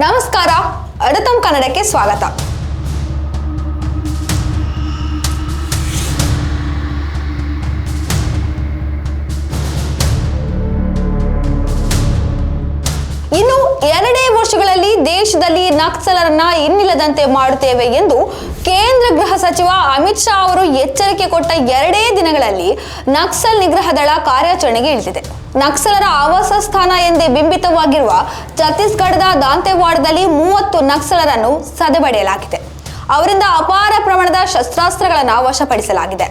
ನಮಸ್ಕಾರ. ಅಡತಂ ಕನ್ನಡಕ್ಕೆ ಸ್ವಾಗತ. ಇನ್ನು ಎರಡೇ ವರ್ಷಗಳಲ್ಲಿ ದೇಶದಲ್ಲಿ ನಕ್ಸಲರನ್ನ ಇನ್ನಿಲ್ಲದಂತೆ ಮಾಡುತ್ತೇವೆ ಎಂದು ಕೇಂದ್ರ ಸಚಿವ ಅಮಿತ್ ಶಾ ಅವರು ಎಚ್ಚರಿಕೆ ಕೊಟ್ಟ ಎರಡೇ ದಿನಗಳಲ್ಲಿ ನಕ್ಸಲ್ ನಿಗ್ರಹ ದಳ ಕಾರ್ಯಾಚರಣೆಗೆ ಇಳಿದಿದೆ. ನಕ್ಸಲರ ಆವಾಸ ಸ್ಥಾನ ಎಂದೇ ಬಿಂಬಿತವಾಗಿರುವ ಛತ್ತೀಸ್ಗಢದ ದಾಂತೆವಾಡದಲ್ಲಿ ಮೂವತ್ತು ನಕ್ಸಲರನ್ನು ಸದೆಬಡಿಯಲಾಗಿದೆ. ಅವರಿಂದ ಅಪಾರ ಪ್ರಮಾಣದ ಶಸ್ತ್ರಾಸ್ತ್ರಗಳನ್ನು ವಶಪಡಿಸಲಾಗಿದೆ.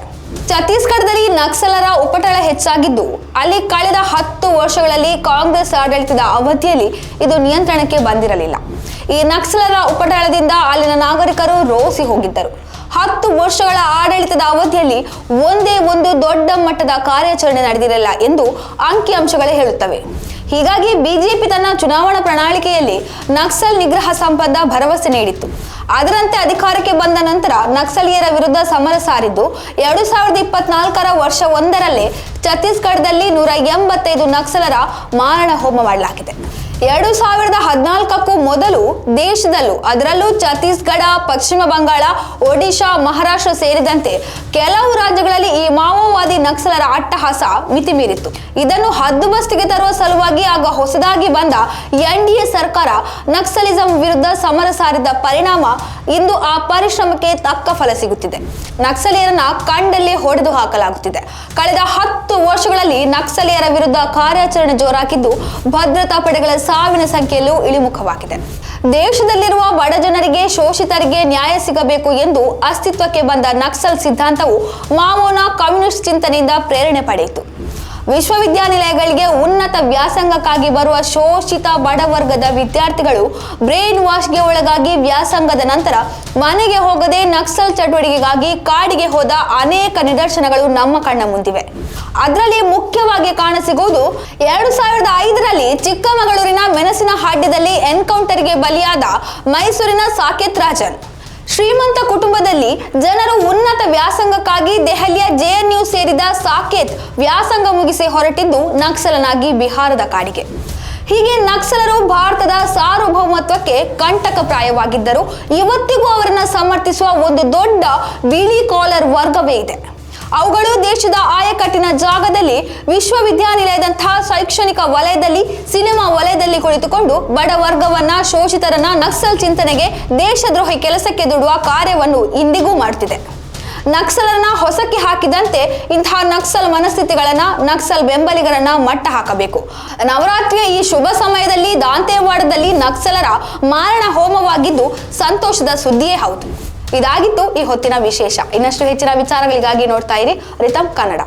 ಛತ್ತೀಸ್ಗಢದಲ್ಲಿ ನಕ್ಸಲರ ಉಪಟಳ ಹೆಚ್ಚಾಗಿದ್ದು, ಅಲ್ಲಿ ಕಳೆದ ಹತ್ತು ವರ್ಷಗಳಲ್ಲಿ ಕಾಂಗ್ರೆಸ್ ಆಡಳಿತದ ಅವಧಿಯಲ್ಲಿ ಇದು ನಿಯಂತ್ರಣಕ್ಕೆ ಬಂದಿರಲಿಲ್ಲ. ಈ ನಕ್ಸಲರ ಉಪಟಳದಿಂದ ಅಲ್ಲಿನ ನಾಗರಿಕರು ರೋಸಿ ಹೋಗಿದ್ದರು. ಹತ್ತು ವರ್ಷಗಳ ಆಡಳಿತದ ಅವಧಿಯಲ್ಲಿ ಒಂದೇ ಒಂದು ದೊಡ್ಡ ಮಟ್ಟದ ಕಾರ್ಯಾಚರಣೆ ನಡೆದಿರಲಿಲ್ಲ ಎಂದು ಅಂಕಿಅಂಶಗಳೇ ಹೇಳುತ್ತವೆ. ಹೀಗಾಗಿ ಬಿಜೆಪಿ ತನ್ನ ಚುನಾವಣಾ ಪ್ರಣಾಳಿಕೆಯಲ್ಲಿ ನಕ್ಸಲ್ ನಿಗ್ರಹ ಸಂಬಂಧ ಭರವಸೆ ನೀಡಿತ್ತು. ಅದರಂತೆ ಅಧಿಕಾರಕ್ಕೆ ಬಂದ ನಂತರ ನಕ್ಸಲೀಯರ ವಿರುದ್ಧ ಸಮರ ಸಾರಿದ್ದು, ಎರಡು ಸಾವಿರದ ಇಪ್ಪತ್ನಾಲ್ಕರ ವರ್ಷ ಒಂದರಲ್ಲೇ ಛತ್ತೀಸ್ಗಢದಲ್ಲಿ ನೂರ ಎಂಬತ್ತೈದು ನಕ್ಸಲರ ಮಾರಣ ಹೋಮ ಮಾಡಲಾಗಿದೆ. ಎರಡು ಸಾವಿರದ ಹದಿನಾಲ್ಕಕ್ಕೂ ಮೊದಲು ದೇಶದಲ್ಲೂ, ಅದರಲ್ಲೂ ಛತ್ತೀಸ್ಗಢ, ಪಶ್ಚಿಮ ಬಂಗಾಳ, ಒಡಿಶಾ, ಮಹಾರಾಷ್ಟ್ರ ಸೇರಿದಂತೆ ಕೆಲವು ರಾಜ್ಯಗಳಲ್ಲಿ ಈ ಮಾವೋವಾದಿ ನಕ್ಸಲರ ಅಟ್ಟಹಾಸ ಮಿತಿಮೀರಿತ್ತು. ಇದನ್ನು ಹದ್ದುಬಸ್ತಿಗೆ ತರುವ ಸಲುವಾಗಿ ಆಗ ಹೊಸದಾಗಿ ಬಂದ ಎನ್ಡಿಎ ಸರ್ಕಾರ ನಕ್ಸಲಿಸಂ ವಿರುದ್ಧ ಸಮರ ಸಾರಿದ ಪರಿಣಾಮ ಇಂದು ಆ ಪರಿಶ್ರಮಕ್ಕೆ ತಕ್ಕ ಫಲ ಸಿಗುತ್ತಿದೆ. ನಕ್ಸಲಿಯರನ್ನ ಕಂಡಲ್ಲಿ ಹೊಡೆದು ಹಾಕಲಾಗುತ್ತಿದೆ. ಕಳೆದ ಹತ್ತು ವರ್ಷಗಳಲ್ಲಿ ನಕ್ಸಲಿಯರ ವಿರುದ್ಧ ಕಾರ್ಯಾಚರಣೆ ಜೋರಾಗಿದ್ದು, ಭದ್ರತಾ ಪಡೆಗಳ ಸಾವಿನ ಸಂಖ್ಯೆಯಲ್ಲೂ ಇಳಿಮುಖವಾಗಿದೆ. ದೇಶದಲ್ಲಿರುವ ಬಡ ಜನರಿಗೆ ಶೋಷಿತರಿಗೆ ನ್ಯಾಯ ಸಿಗಬೇಕು ಎಂದು ಅಸ್ತಿತ್ವಕ್ಕೆ ಬಂದ ನಕ್ಸಲ್ ಸಿದ್ಧಾಂತವು ಮಾವೋನ ಕಮ್ಯುನಿಸ್ಟ್ ಚಿಂತನೆಯಿಂದ ಪ್ರೇರಣೆ ಪಡೆಯಿತು. ವಿಶ್ವವಿದ್ಯಾನಿಲಯಗಳಿಗೆ ಉನ್ನತ ವ್ಯಾಸಂಗಕ್ಕಾಗಿ ಬರುವ ಶೋಷಿತ ಬಡವರ್ಗದ ವಿದ್ಯಾರ್ಥಿಗಳು ಬ್ರೈನ್ ವಾಶ್ಗೆ ಒಳಗಾಗಿ ವ್ಯಾಸಂಗದ ನಂತರ ಮನೆಗೆ ಹೋಗದೆ ನಕ್ಸಲ್ ಚಟುವಟಿಕೆಗಾಗಿ ಕಾಡಿಗೆ ಹೋದ ಅನೇಕ ನಿದರ್ಶನಗಳು ನಮ್ಮ ಕಣ್ಣ ಮುಂದಿವೆ. ಅದರಲ್ಲಿ ಮುಖ್ಯವಾಗಿ ಕಾಣಸಿಗುವುದು ಎರಡು ಸಾವಿರದ ಐದರಲ್ಲಿ ಚಿಕ್ಕಮಗಳೂರಿನ ಮೆಣಸಿನ ಹಾಡ್ಯದಲ್ಲಿ ಎನ್ಕೌಂಟರ್ಗೆ ಬಲಿಯಾದ ಮೈಸೂರಿನ ಸಾಕೇತ್ ರಾಜನ್. ಶ್ರೀಮಂತ ಕುಟುಂಬದಲ್ಲಿ ಜನರು ಉನ್ನತ ವ್ಯಾಸಂಗಕ್ಕಾಗಿ ದೆಹಲಿಯ ಸೇರಿದ ಸಾಕೇತ್ ವ್ಯಾಸಂಗ ಮುಗಿಸಿ ಹೊರಟಿದ್ದು ನಕ್ಸಲನಾಗಿ ಬಿಹಾರದ ಕಾಡಿಗೆ. ಹೀಗೆ ನಕ್ಸಲರು ಭಾರತದ ಸಾರ್ವಭೌಮತ್ವಕ್ಕೆ ಕಂಟಕಪ್ರಾಯವಾಗಿದ್ದರು. ಇವತ್ತಿಗೂ ಅವರನ್ನ ಸಮರ್ಥಿಸುವ ಒಂದು ದೊಡ್ಡ ಬಿಳಿ ಕಾಲರ್ ವರ್ಗವೇ ಇದೆ. ಅವುಗಳು ದೇಶದ ಆಯಕಟ್ಟಿನ ಜಾಗದಲ್ಲಿ ವಿಶ್ವವಿದ್ಯಾನಿಲಯದಂತಹ ಶೈಕ್ಷಣಿಕ ವಲಯದಲ್ಲಿ, ಸಿನಿಮಾ ವಲಯದಲ್ಲಿ ಕುಳಿತುಕೊಂಡು ಬಡ ವರ್ಗವನ್ನ ಶೋಷಿತರನ್ನ ನಕ್ಸಲ್ ಚಿಂತನೆಗೆ ದೇಶದ್ರೋಹಿ ಕೆಲಸಕ್ಕೆ ದುಡುವ ಕಾರ್ಯವನ್ನು ಇಂದಿಗೂ ಮಾಡುತ್ತಿದೆ ನಕ್ಸಲರನ್ನ ಹೊಸಕ್ಕೆ ಹಾಕಿದಂತೆ ಇಂತಹ ನಕ್ಸಲ್ ಮನಸ್ಥಿತಿಗಳನ್ನ, ನಕ್ಸಲ್ ಬೆಂಬಲಿಗರನ್ನ ಮಟ್ಟ ಹಾಕಬೇಕು. ನವರಾತ್ರಿಯ ಈ ಶುಭ ಸಮಯದಲ್ಲಿ ದಾಂತೇವಾಡದಲ್ಲಿ ನಕ್ಸಲರ ಮಾರಣ ಹೋಮವಾಗಿದ್ದು ಸಂತೋಷದ ಸುದ್ದಿಯೇ ಹೌದು. ಇದಾಗಿತ್ತು ಈ ಹೊತ್ತಿನ ವಿಶೇಷ. ಇನ್ನಷ್ಟು ಹೆಚ್ಚಿನ ವಿಚಾರಗಳಿಗಾಗಿ ನೋಡ್ತಾ ಇರಿ ರಿತಮ್ ಕನ್ನಡ.